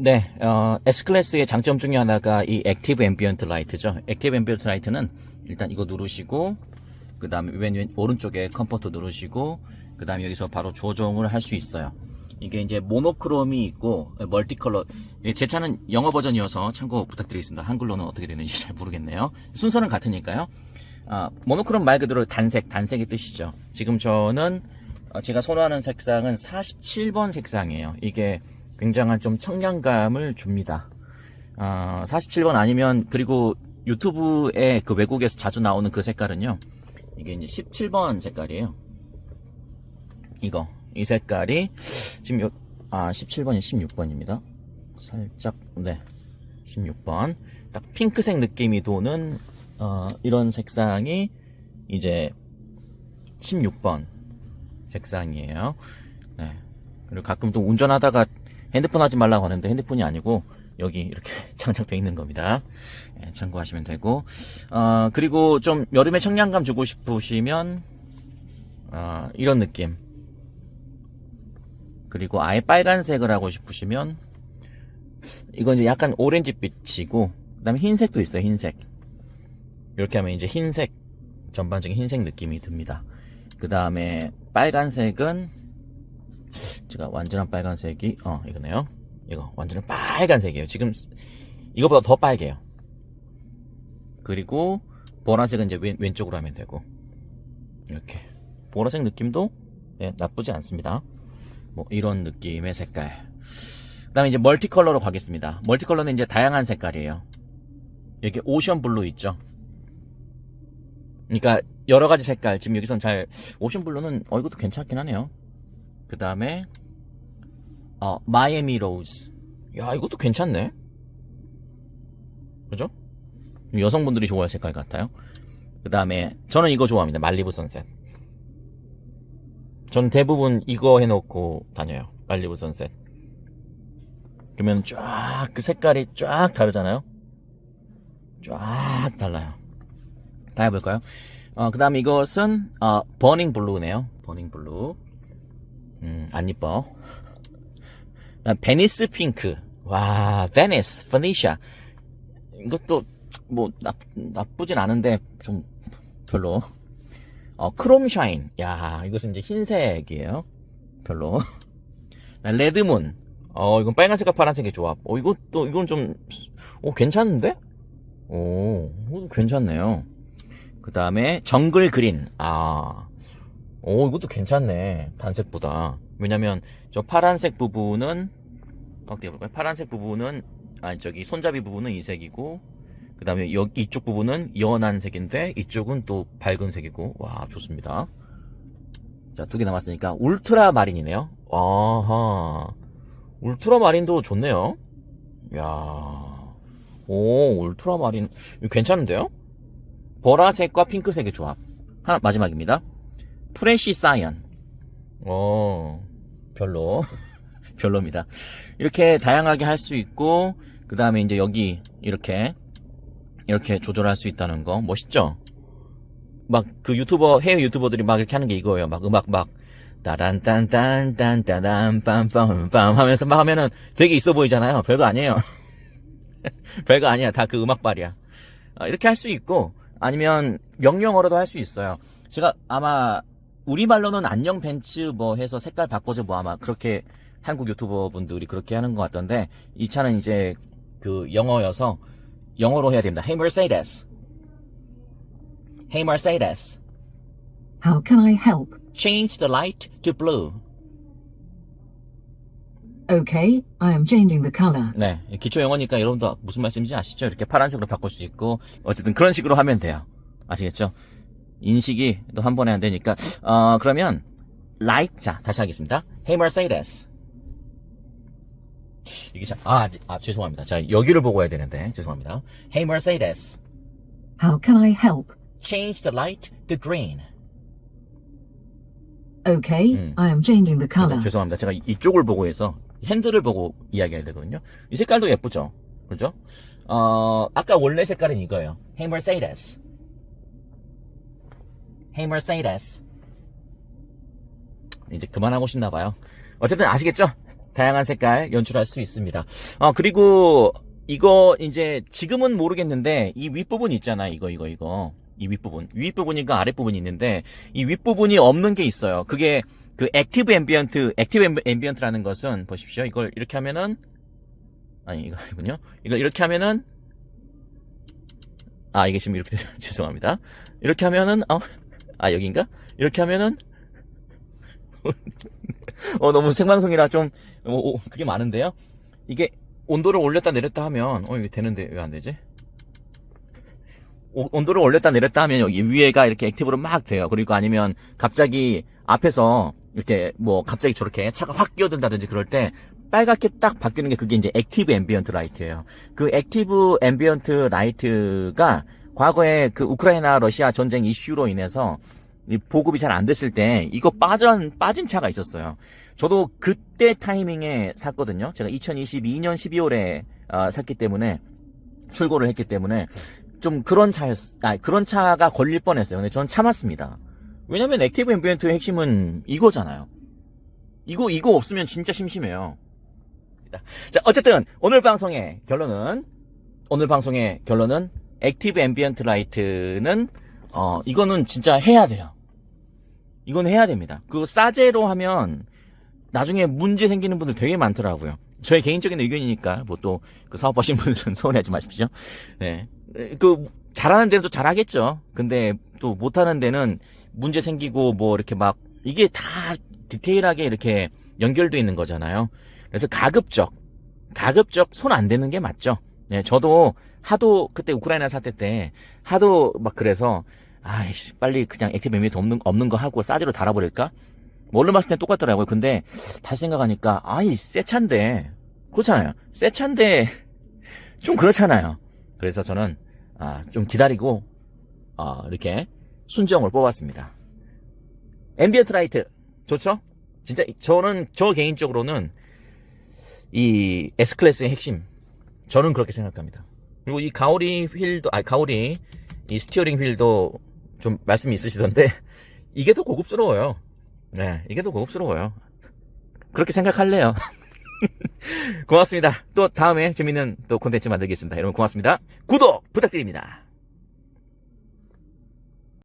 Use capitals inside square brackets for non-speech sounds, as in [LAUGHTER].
네, 어, S클래스의 장점 중에 하나가 이 액티브 앰비언트 라이트죠. 액티브 앰비언트 라이트는 일단 이거 누르시고, 그 다음에 왼, 왼, 오른쪽에 컴포트 누르시고, 그 다음에 여기서 바로 조정을 할 수 있어요. 이게 이제 모노크롬이 있고, 멀티컬러. 이게 제 차는 영어 버전이어서 참고 부탁드리겠습니다. 한글로는 어떻게 되는지 잘 모르겠네요. 순서는 같으니까요. 아, 모노크롬 말 그대로 단색, 단색의 뜻이죠. 지금 저는 어, 제가 선호하는 색상은 47번 색상이에요. 이게 굉장한 좀 청량감을 줍니다. 어, 47번 아니면 그리고 유튜브에 그 외국에서 자주 나오는 그 색깔은요. 이게 이제 17번 색깔이에요. 이거 이 색깔이 지금 요, 아 17번이 16번입니다. 살짝 네 16번 딱 핑크색 느낌이 도는 어, 이런 색상이 이제 16번 색상이에요. 네. 그리고 가끔 또 운전하다가 핸드폰 하지 말라고 하는데 핸드폰이 아니고 여기 이렇게 [LAUGHS] 장착되어 있는 겁니다. 예, 참고하시면 되고. 어, 그리고 좀 여름에 청량감 주고 싶으시면 어, 이런 느낌. 그리고 아예 빨간색을 하고 싶으시면 이건 이제 약간 오렌지빛이고 그다음에 흰색도 있어요 흰색. 이렇게 하면 이제 흰색 전반적인 흰색 느낌이 듭니다. 그 다음에 빨간색은 제가 완전한 빨간색이 어 이거네요. 이거 완전한 빨간색이에요. 지금 이거보다 더 빨개요. 그리고 보라색은 이제 왼, 왼쪽으로 하면 되고. 이렇게. 보라색 느낌도 예, 나쁘지 않습니다. 뭐 이런 느낌의 색깔. 그 다음에 이제 멀티 컬러로 가겠습니다. 멀티 컬러는 이제 다양한 색깔이에요. 이렇게 오션 블루 있죠? 그러니까 여러 가지 색깔. 지금 여기선 잘 오션 블루는 어 이것도 괜찮긴 하네요 그 다음에 어 마이애미 로즈. 야 이것도 괜찮네. 그죠? 여성분들이 좋아할 색깔 같아요. 그 다음에 저는 이거 좋아합니다. 말리부 선셋. 저는 대부분 이거 해놓고 다녀요. 말리부 선셋. 그러면 쫙 그 색깔이 쫙 다르잖아요? 쫙 달라요. 다 해볼까요? 어, 그 다음 이것은, 어, 버닝 블루네요. 버닝 블루. 음, 안 이뻐. 나 베니스 핑크. 와, 베니스, 페니샤. 이것도, 뭐, 나, 나쁘진 않은데, 좀, 별로. 어, 크롬 샤인. 야, 이것은 이제 흰색이에요. 별로. 나 레드문. 어, 이건 빨간색과 파란색의 조합. 어, 이것도, 이건 좀, 어, 괜찮은데? 오, 괜찮네요. 그 다음에 정글 그린. 아, 오 이것도 괜찮네. 단색보다. 왜냐면 저 파란색 부분은 어떻게 볼까요? 파란색 부분은 아니 저기 손잡이 부분은 이 색이고 그 다음에 이쪽 부분은 연한 색인데 이쪽은 또 밝은 색이고 와 좋습니다. 자 두 개 남았으니까 울트라 마린이네요. 아하 울트라 마린도 좋네요. 야, 오 울트라 마린 괜찮은데요? 보라색과 핑크색의 조합. 하나 마지막입니다. 프레시 사이언. 어 별로 [LAUGHS] 별로입니다. 이렇게 다양하게 할 수 있고 그 다음에 이제 여기 이렇게 이렇게 조절할 수 있다는 거 멋있죠? 막 그 유튜버 해외 유튜버들이 막 이렇게 하는 게 이거예요. 막 음악 막 따란딴딴딴따단 빰빰빰 하면서 막 하면은 되게 있어 보이잖아요. 별거 아니에요. [LAUGHS] 별거 아니야. 다 그 음악발이야. 어, 이렇게 할 수 있고 아니면 명령어로도 할 수 있어요. 제가 아마 우리말로는 안녕 벤츠 뭐 해서 색깔 바꿔줘 뭐 아마 그렇게 한국 유튜버 분들이 그렇게 하는 것 같던데 이 차는 이제 그 영어여서 영어로 해야 됩니다. Hey Mercedes. Hey Mercedes. How can I help? Change the light to blue. Okay, I am changing the color. 네, 기초 영어니까 여러분도 무슨 말씀인지 아시죠? 이렇게 파란색으로 바꿀 수 있고 어쨌든 그런 식으로 하면 돼요. 아시겠죠? 인식이 또 한 번에 안 되니까 어 그러면 like 자 다시 하겠습니다. Hey Mercedes. 이게 자, 아, 아 죄송합니다. 자 여기를 보고 해야 되는데 죄송합니다. Hey Mercedes, How can I help? change the light to green. Okay, Hmm. I am changing the color. 죄송합니다. 제가 이쪽을 보고 해서 핸들을 보고 이야기해야 되거든요. 이 색깔도 예쁘죠? 그죠? 어, 아까 원래 색깔은 이거예요. Hey Mercedes. Hey Mercedes. 이제 그만하고 싶나 봐요. 어쨌든 아시겠죠? 다양한 색깔 연출할 수 있습니다. 어, 그리고 이거 이제 지금은 모르겠는데 이 윗부분 있잖아. 이거, 이거, 이거. 이 윗부분. 윗부분인가 아랫부분이 있는데 이 윗부분이 없는 게 있어요. 그게 그 액티브 앰비언트, 액티브 앰비- 앰비언트라는 것은 보십시오. 이걸 이렇게 하면은 아니 이거 아니군요. 이걸 이렇게 하면은 아 이게 지금 이렇게. [LAUGHS] 죄송합니다. 이렇게 하면은 어, 아 여긴가? 이렇게 하면은 [LAUGHS] 어 너무 생방송이라 좀 어, 어, 그게 많은데요. 이게 온도를 올렸다 내렸다 하면 어 이게 되는데 왜 안 되지? 오- 온도를 올렸다 내렸다 하면 여기 위에가 이렇게 액티브로 막 돼요. 그리고 아니면 갑자기 앞에서 이렇게 뭐 갑자기 저렇게 차가 확 끼어든다든지 그럴 때 빨갛게 딱 바뀌는 게 그게 이제 액티브 앰비언트 라이트예요. 그 액티브 앰비언트 라이트가 과거에 그 우크라이나 러시아 전쟁 이슈로 인해서 이 보급이 잘 안 됐을 때 이거 빠진 빠진 차가 있었어요. 저도 그때 타이밍에 샀거든요. 제가 2022년 12월에 아, 샀기 때문에 출고를 했기 때문에 좀 그런 차였 아 그런 차가 걸릴 뻔했어요. 근데 전 참았습니다. 왜냐면 액티브 앰비언트의 핵심은 이거잖아요. 이거 이거 없으면 진짜 심심해요. 자, 어쨌든 오늘 방송의 결론은 오늘 방송의 결론은 액티브 앰비언트 라이트는 어 이거는 진짜 해야 돼요. 이건 해야 됩니다. 그 싸제로 하면 나중에 문제 생기는 분들 되게 많더라고요. 저의 개인적인 의견이니까 뭐 또 그 사업하시는 분들은 [LAUGHS] 서운해하지 마십시오. 네. 그 잘하는 데는 또 잘하겠죠. 근데 또 못하는 데는 문제 생기고 뭐 이렇게 막 이게 다 디테일하게 이렇게 연결돼 있는 거잖아요. 그래서 가급적 가급적 손 안 대는 게 맞죠. 네, 저도 하도 그때 우크라이나 사태 때 하도 막 그래서 아이씨 빨리 그냥 액티브 앰비언트 없는 없는 거 하고 싸지로 달아버릴까? 뭐 얼른 봤을 땐 똑같더라고요. 근데 다시 생각하니까 아이 새 차인데 그렇잖아요. 새 차인데 [LAUGHS] 좀 그렇잖아요. 그래서 저는 아, 좀 기다리고 어, 이렇게 순정을 뽑았습니다. 앰비언트 라이트 좋죠? 진짜 저는 저 개인적으로는 이 S 클래스의 핵심 저는 그렇게 생각합니다. 그리고 이 가오리 휠도 아 가오리 이 스티어링 휠도 좀 말씀이 있으시던데 [LAUGHS] 이게 더 고급스러워요. 네, 이게 더 고급스러워요. 그렇게 생각할래요. [LAUGHS] 고맙습니다. 또 다음에 재밌는 또 콘텐츠 만들겠습니다. 여러분 고맙습니다. 구독 부탁드립니다.